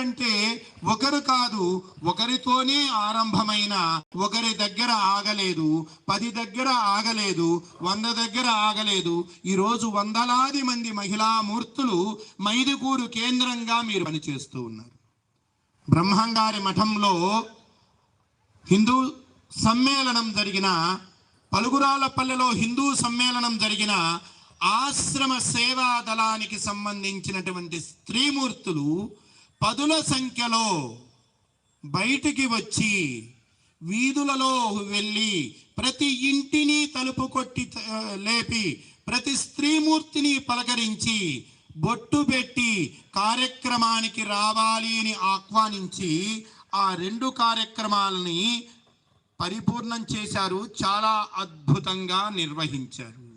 ఎవరంటే ఒకరు కాదు ఒకరితోనే ఆరంభమైన ఒకరి దగ్గర ఆగలేదు పది దగ్గర ఆగలేదు వంద దగ్గర ఆగలేదు. ఈరోజు వందలాది మంది మహిళా మూర్తులు మైదుకూరు కేంద్రంగా మీరు పనిచేస్తూ ఉన్నారు. బ్రహ్మంగారి మఠంలో హిందూ సమ్మేళనం జరిగిన పలుగురాలపల్లెలో హిందూ సమ్మేళనం జరిగిన ఆశ్రమ సేవా దళానికి సంబంధించినటువంటి స్త్రీమూర్తులు పదుల సంఖ్యలో బయటికి వచ్చి వీధులలో వెళ్ళి ప్రతి ఇంటిని తలుపు కొట్టి లేపి ప్రతి స్త్రీమూర్తిని పలకరించి బొట్టు పెట్టి కార్యక్రమానికి రావాలి అని ఆహ్వానించి ఆ రెండు కార్యక్రమాలని పరిపూర్ణం చేశారు. చాలా అద్భుతంగా నిర్వహించారు.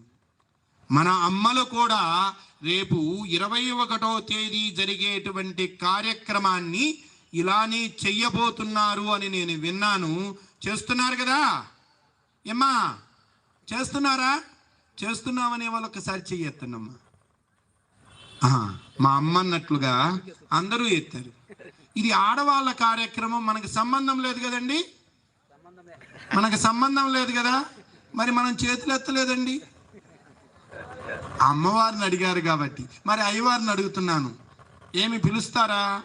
మన అమ్మలు కూడా రేపు ఇరవై ఒకటో తేదీ జరిగేటువంటి కార్యక్రమాన్ని ఇలానే చెయ్యబోతున్నారు అని నేను విన్నాను. చేస్తున్నారు కదా? ఏమ్మా చేస్తున్నారా? చేస్తున్నామనే వాళ్ళు ఒకసారి చెయ్యొద్దమ్మా మా అమ్మ అన్నట్లుగా అందరూ ఎత్తారు. ఇది ఆడవాళ్ళ కార్యక్రమం మనకు సంబంధం లేదు కదండి? మనకు సంబంధం లేదు కదా? మరి మనం చేతులు ఎత్తలేదండి అమ్మవారిని అడిగారు కాబట్టి. మరి అయ్యవారిని అడుగుతున్నాను. ఏమి పిలుస్తారా?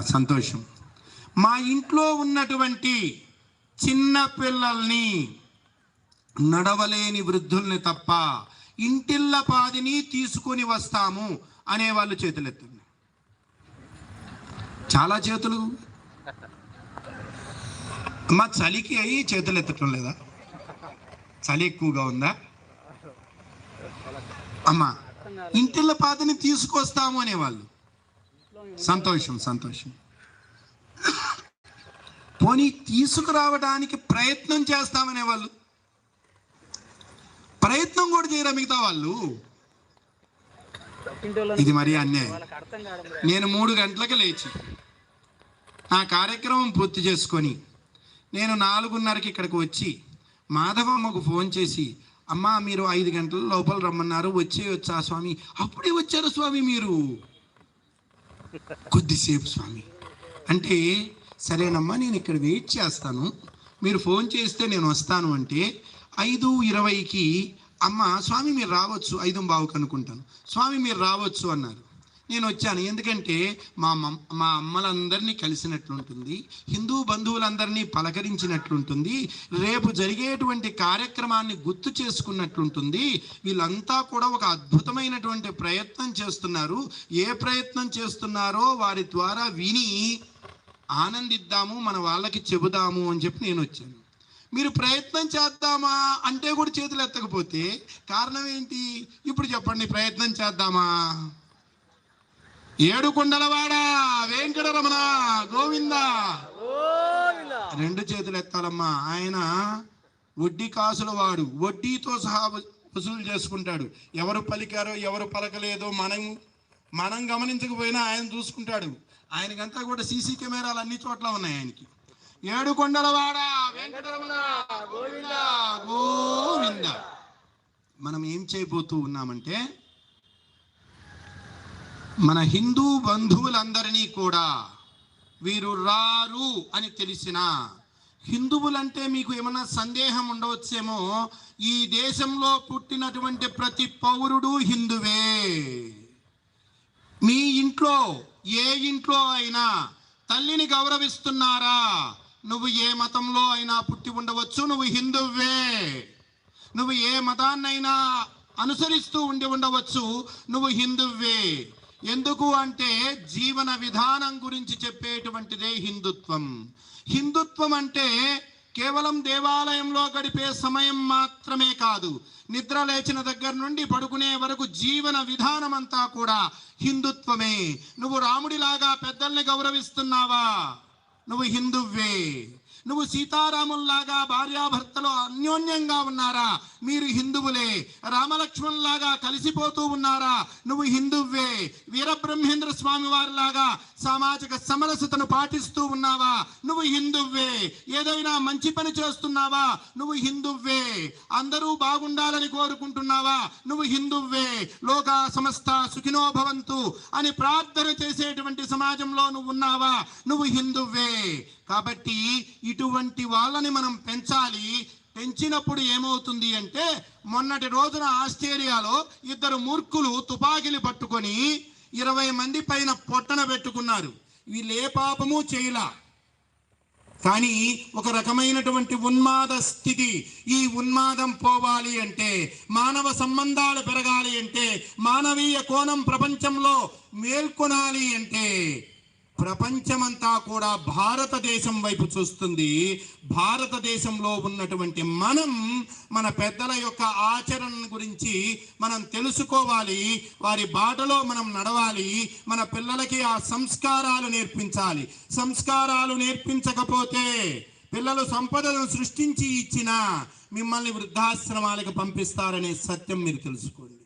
సంతోషం. మా ఇంట్లో ఉన్నటువంటి చిన్న పిల్లల్ని నడవలేని వృద్ధుల్ని తప్ప ఇంటిళ్ళ పాదిని తీసుకొని వస్తాము అనే వాళ్ళు చేతులెత్తండి చాలా చేతులు. మా చలికి అయి చేతులు ఎత్తటం లేదా? చలి ఎక్కువగా ఉందా? అమ్మా ఇంటిళ్ళ పాతని తీసుకొస్తాము అనేవాళ్ళు. సంతోషం సంతోషం. పోనీ తీసుకురావడానికి ప్రయత్నం చేస్తామనే వాళ్ళు ప్రయత్నం కూడా చేయరా మిగతా వాళ్ళు? ఇది మరి అన్యాయం. నేను మూడు గంటలకు లేచి నా కార్యక్రమం పూర్తి చేసుకొని నేను నాలుగున్నరకి ఇక్కడికి వచ్చి మాధవమ్మకు ఫోన్ చేసి అమ్మా మీరు ఐదు గంటల లోపల రమ్మన్నారు వచ్చే వచ్చా స్వామి. అప్పుడే వచ్చారు స్వామి మీరు. కొద్దిసేపు స్వామి. అంటే సరేనమ్మా నేను ఇక్కడ వెయిట్ చేస్తాను. మీరు ఫోన్ చేస్తే నేను వస్తాను. అంటే ఐదు ఇరవైకి అమ్మ స్వామి మీరు రావచ్చు ఐదు బావుకు అనుకుంటాను. స్వామి మీరు రావచ్చు అన్నారు. నేను వచ్చాను ఎందుకంటే మా మమ్- మా అమ్మలందరినీ కలిసినట్లుంటుంది. హిందూ బంధువులందరినీ పలకరించినట్లుంటుంది. రేపు జరిగేటువంటి కార్యక్రమాన్ని గుర్తు చేసుకున్నట్లుంటుంది. వీళ్ళంతా కూడా ఒక అద్భుతమైనటువంటి ప్రయత్నం చేస్తున్నారు. ఏ ప్రయత్నం చేస్తున్నారో వారి ద్వారా విని ఆనందిద్దాము మన వాళ్ళకి చెబుదాము అని చెప్పి నేను వచ్చాను మీరు ప్రయత్నం చేద్దామా అంటే కూడా చేతులు ఎత్తకపోతే కారణం ఏంటి? ఇప్పుడు చెప్పండి ప్రయత్నం చేద్దామా? ఏడు కొండలవాడ వెంకటరమణ గోవింద. రెండు చేతులు ఎత్తాలమ్మా. ఆయన వడ్డీ కాసుల వాడు. వడ్డీతో సహా వసూలు చేసుకుంటాడు. ఎవరు పలికారో ఎవరు పలకలేదో మనం మనం గమనించకపోయినా ఆయన చూసుకుంటాడు. ఆయనకంతా కూడా సీసీ కెమెరాలు అన్ని చోట్ల ఉన్నాయి ఆయనకి. ఏడు కొండలవాడ వెంకటరమణ గోవింద గోవింద. మనం ఏం చేయబోతూ ఉన్నామంటే మన హిందూ బంధువులందరినీ కూడా వీరు రారు అని తెలిసిన హిందువులంటే మీకు ఏమైనా సందేహం ఉండవచ్చేమో ఈ దేశంలో పుట్టినటువంటి ప్రతి పౌరుడు హిందువే. మీ ఇంట్లో ఏ ఇంట్లో అయినా తల్లిని గౌరవిస్తున్నారా? నువ్వు ఏ మతంలో అయినా పుట్టి ఉండవచ్చు నువ్వు హిందువే. నువ్వు ఏ మతాన్నైనా అనుసరిస్తూ ఉండి ఉండవచ్చు నువ్వు హిందువే. ఎందుకు అంటే జీవన విధానం గురించి చెప్పేటువంటిదే హిందుత్వం. హిందుత్వం అంటే కేవలం దేవాలయంలో గడిపే సమయం మాత్రమే కాదు నిద్ర లేచిన దగ్గర నుండి పడుకునే వరకు జీవన విధానం అంతా కూడా హిందుత్వమే. నువ్వు రాముడిలాగా పెద్దల్ని గౌరవిస్తున్నావా? నువ్వు హిందువే. నువ్వు సీతారాముల్లాగా భార్యాభర్తలు అన్యోన్యంగా ఉన్నారా? మీరు హిందువులే. రామలక్ష్మణులాగా కలిసిపోతూ ఉన్నారా? నువ్వు హిందువే. బ్రహ్మేంద్ర స్వామి స్వామి వారిలాగా సామాజిక సమరసతను పాటిస్తూ ఉన్నావా? నువ్వు హిందువ్వే ఏదైనా మంచి పని చేస్తున్నావా? నువ్వు హిందువ్వే అందరూ బాగుండాలని కోరుకుంటున్నావా? నువ్వు హిందువ్వే లోక సమస్త సుఖినో భవంతు అని ప్రార్థన చేసేటువంటి సమాజంలో నువ్వు ఉన్నావా? నువ్వు హిందువ్వే కాబట్టి ఇటువంటి వాళ్ళని మనం పెంచాలి. పెంచినప్పుడు ఏమవుతుంది అంటే మొన్నటి రోజున ఆస్ట్రేలియాలో ఇద్దరు మూర్ఖులు తుపాకీలు పట్టుకొని ఇరవై మంది పైన పొట్టన పెట్టుకున్నారు. వీళ్ళు ఏ పాపము చేయలా. కానీ ఒక రకమైనటువంటి ఉన్మాద స్థితి ఈ ఉన్మాదం పోవాలి అంటే మానవ సంబంధాలు పెరగాలి అంటే మానవీయ కోణం ప్రపంచంలో మేల్కొనాలి అంటే ప్రపంచమంతా కూడా భారతదేశం వైపు చూస్తుంది. భారతదేశంలో ఉన్నటువంటి మనం మన పెద్దల యొక్క ఆచరణ గురించి మనం తెలుసుకోవాలి. వారి బాటలో మనం నడవాలి. మన పిల్లలకి ఆ సంస్కారాలు నేర్పించాలి. సంస్కారాలు నేర్పించకపోతే పిల్లలు సంపదను సృష్టించి ఇచ్చిన మిమ్మల్ని వృద్ధాశ్రమాలకు పంపిస్తారనే సత్యం మీరు తెలుసుకోండి.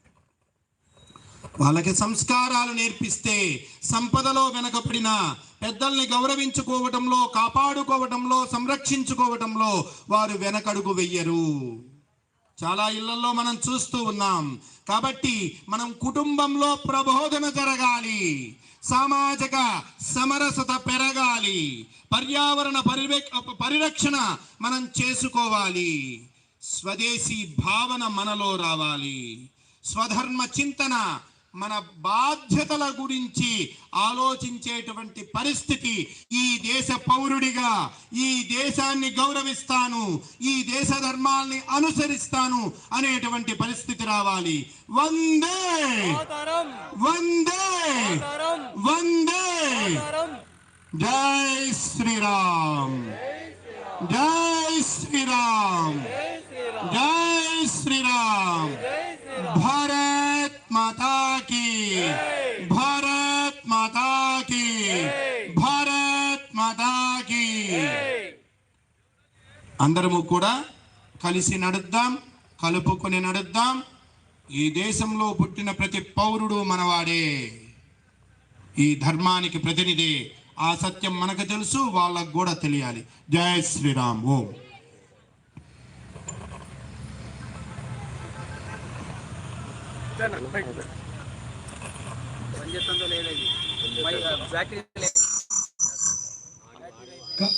వాళ్ళకి సంస్కారాలు నేర్పిస్తే సంపదలో వెనకపడిన పెద్దల్ని గౌరవించుకోవటంలో కాపాడుకోవటంలో సంరక్షించుకోవటంలో వారు వెనకడుగు వెయ్యరు చాలా ఇళ్ళలో మనం చూస్తూ ఉన్నాం. కాబట్టి మనం కుటుంబంలో ప్రబోధన జరగాలి. సామాజిక సమరసత పెరగాలి. పర్యావరణ పరివే పరిరక్షణ మనం చేసుకోవాలి. స్వదేశీ భావన మనలో రావాలి. స్వధర్మ చింతన మన బాధ్యతల గురించి ఆలోచించేటువంటి పరిస్థితి ఈ దేశ పౌరుడిగా ఈ దేశాన్ని గౌరవిస్తాను ఈ దేశ ధర్మాల్ని అనుసరిస్తాను అనేటువంటి పరిస్థితి రావాలి. వందే! వందే! వందే! జై శ్రీరామ్! జై శ్రీరామ్! జై శ్రీరామ్! జై శ్రీరామ్! భారత్ మాతాకి భారత్ మాతాకి అందరము కూడా కలిసి నడుద్దాం కలుపుకొని నడుద్దాం. ఈ దేశంలో పుట్టిన ప్రతి పౌరుడు మనవాడే. ఈ ధర్మానికి ప్రతినిధి ఆ సత్యం మనకు తెలుసు వాళ్ళకు కూడా తెలియాలి. జయ శ్రీరామ్ ఓం. Thank పనిచేస్తుందో లేదో ఇది? మరి బ్యాటరీ క-